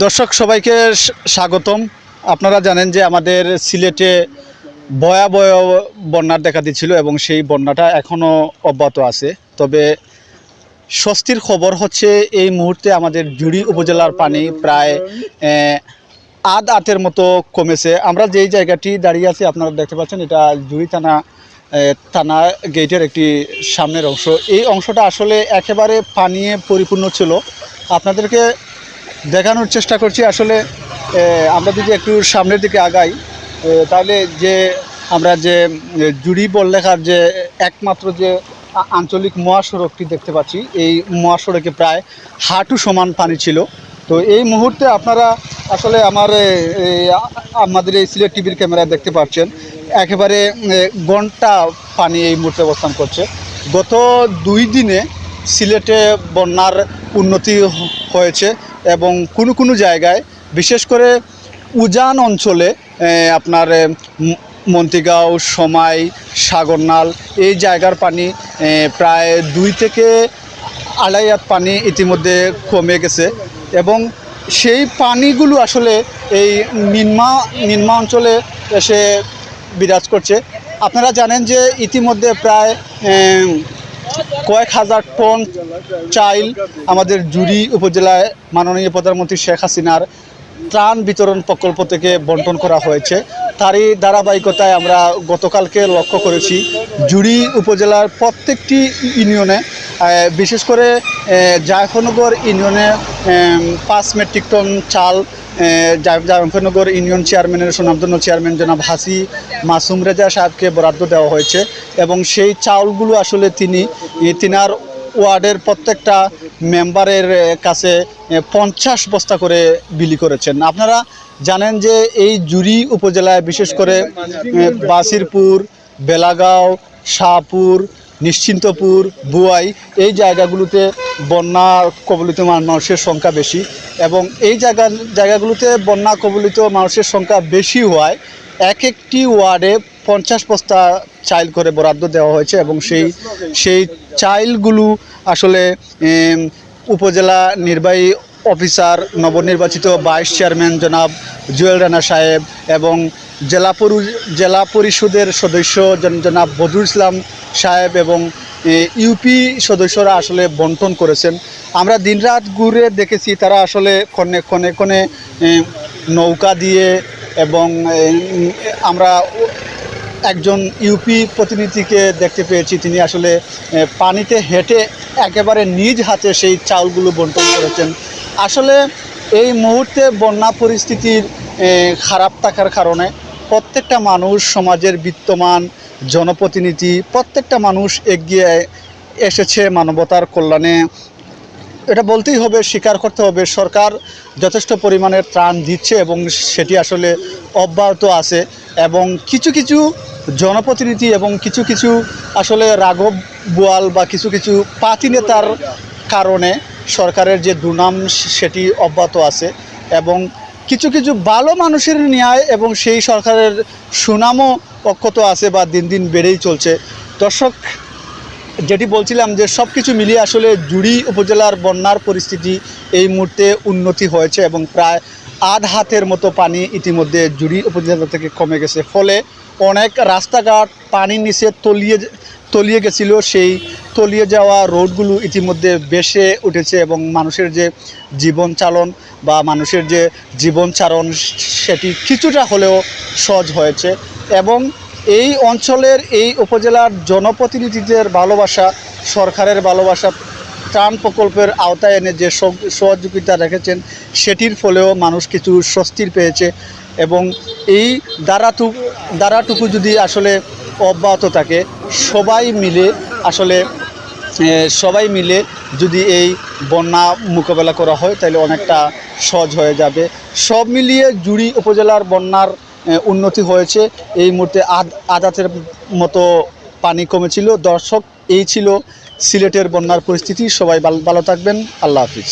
দর্শক, সবাইকে স্বাগতম। আপনারা জানেন যে আমাদের সিলেটে ভয়াবহ বন্যার দেখা দিচ্ছিল এবং সেই বন্যাটা এখনও অব্যাহত আছে। তবে স্বস্তির খবর হচ্ছে, এই মুহূর্তে আমাদের জুড়ি উপজেলার পানি প্রায় আধ আটের মতো কমেছে। আমরা যেই জায়গাটি দাঁড়িয়ে আছি, আপনারা দেখতে পাচ্ছেন, এটা জুড়ি থানা থানা গেটের একটি সামনের অংশ। এই অংশটা আসলে একেবারে পানিয়ে পরিপূর্ণ ছিল। আপনাদেরকে দেখানোর চেষ্টা করছি। আসলে আমরা যদি একটু সামনের দিকে আগাই তাহলে যে আমরা যে জুড়ি বললেখার যে একমাত্র যে আঞ্চলিক মহাসড়কটি দেখতে পাচ্ছি, এই মহাসড়কে প্রায় হাঁটু সমান পানি ছিল। তো এই মুহূর্তে আপনারা আসলে আমার আমাদের এই সিলেট টিভির ক্যামেরায় দেখতে পাচ্ছেন, একেবারে ঘণ্টা পানি এই মুহূর্তে অবস্থান করছে। গত দুই দিনে সিলেটে বন্যার উন্নতি হয়েছে। এবং কোনো কোনো জায়গায়, বিশেষ করে উজান অঞ্চলে আপনার মন্তিগাঁও, সমাই, সাগরনাল, এই জায়গার পানি প্রায় দুই থেকে আড়াই হাত পানি ইতিমধ্যে কমে গেছে এবং সেই পানিগুলো আসলে এই নিম্না নিম্না অঞ্চলে এসে বিরাজ করছে। আপনারা জানেন যে ইতিমধ্যে প্রায় কয়েক হাজার টন চাইল আমাদের জুড়ি উপজেলায় মাননীয় প্রধানমন্ত্রী শেখ হাসিনার ত্রাণ বিতরণ প্রকল্প থেকে বন্টন করা হয়েছে। তারই ধারাবাহিকতায় আমরা গতকালকে লক্ষ্য করেছি জুড়ি উপজেলার প্রত্যেকটি ইউনিয়নে বিশেষ করে জায়ফনগর ইউনিয়নে পাঁচ মেট্রিক টন চাল আহ, ইউনিয়ন চেয়ারম্যানের সুনামধন্য চেয়ারম্যান জনাব হাসি মাসুম রেজা সাহেবকে বরাদ্দ দেওয়া হয়েছে এবং সেই চাউলগুলো আসলে তিনি তিনার ওয়ার্ডের প্রত্যেকটা মেম্বারের কাছে পঞ্চাশ বস্তা করে বিলি করেছেন। আপনারা জানেন যে এই জুরি উপজেলায় বিশেষ করে বাসিরপুর বেলাগাঁও শাহপুর নিশ্চিন্তপুর, বুয়াই এই জায়গাগুলোতে বন্যা কবলিত মানুষের সংখ্যা বেশি এবং এই জায়গা জায়গাগুলোতে বন্যা কবলিত মানুষের সংখ্যা বেশি হওয়ায় এক একটি ওয়ার্ডে পঞ্চাশ বস্তা চাইল করে বরাদ্দ দেওয়া হয়েছে এবং সেই সেই চাইলগুলো আসলে উপজেলা নির্বাহী অফিসার, নবনির্বাচিত ভাইস চেয়ারম্যান জনাব জুয়েল রানা সাহেব এবং জেলা পরি, জেলা পরিষদের সদস্য জনাব বদরুল ইসলাম সাহেব এবং ইউপি সদস্যরা আসলে বন্টন করেছেন। আমরা দিনরাত ঘুরে দেখেছি তারা আসলে ক্ষণে ক্ষণে ক্ষণে নৌকা দিয়ে এবং আমরা একজন ইউপি প্রতিনিধিকে দেখতে পেয়েছি। তিনি আসলে পানিতে হেঁটে একেবারে নিজ হাতে সেই চাউলগুলো বন্টন করেছেন। আসলে এই মুহূর্তে বন্যা পরিস্থিতির খারাপ থাকার কারণে প্রত্যেকটা মানুষ সমাজের বিত্তমান জনপ্রতিনিধি, প্রত্যেকটা মানুষ এগিয়ে এসেছে মানবতার কল্যাণে। এটা বলতেই হবে, স্বীকার করতে হবে, সরকার যথেষ্ট পরিমাণে ত্রাণ দিচ্ছে এবং সেটি আসলে অব্যাহত আছে এবং কিছু কিছু জনপ্রতিনিধি এবং কিছু কিছু আসলে রাঘব বোয়াল বা কিছু কিছু পাতি নেতার কারণে সরকারের যে দুর্নাম, সেটি অব্যাহত আছে এবং কিছু কিছু ভালো মানুষের ন্যায় এবং সেই সরকারের সুনামও অক্ষত আছে বা দিন দিন বেড়েই চলছে। দর্শক, যেটি বলছিলাম যে সব কিছু মিলিয়ে আসলে জুড়ি উপজেলার বন্যার পরিস্থিতি এই মুহূর্তে উন্নতি হয়েছে এবং প্রায় আধ হাতের মতো পানি ইতিমধ্যে জুড়ি উপজেলা থেকে কমে গেছে। ফলে অনেক রাস্তাঘাট পানির নিচে তলিয়ে তলিয়ে গেছিল, সেই তলিয়ে যাওয়া রোডগুলো ইতিমধ্যে বেসে উঠেছে এবং মানুষের যে জীবন চালন বা মানুষের যে জীবনচারণ, সেটি কিছুটা হলেও সহজ হয়েছে এবং এই অঞ্চলের এই উপজেলার জনপ্রতিনিধিদের ভালোবাসা, সরকারের ভালোবাসা, ত্রাণ প্রকল্পের আওতায় এনে যে সহযোগিতা রেখেছেন, সেটির ফলেও মানুষ কিছু স্বস্তির পেয়েছে এবং এই দ্বারাটু দ্বারাটুকু যদি আসলে অব্যাহত থাকে। সবাই মিলে আসলে সবাই মিলে যদি এই বন্যা মোকাবেলা করা হয়, তাহলে অনেকটা সহজ হয়ে যাবে। সব মিলিয়ে জুড়ি উপজেলার বন্যার উন্নতি হয়েছে। এই মুহূর্তে আধ আদাতের মতো পানি কমেছিল। দর্শক, এই ছিল সিলেটের বন্যার পরিস্থিতি। সবাই ভালো থাকবেন। আল্লাহ হাফিজ।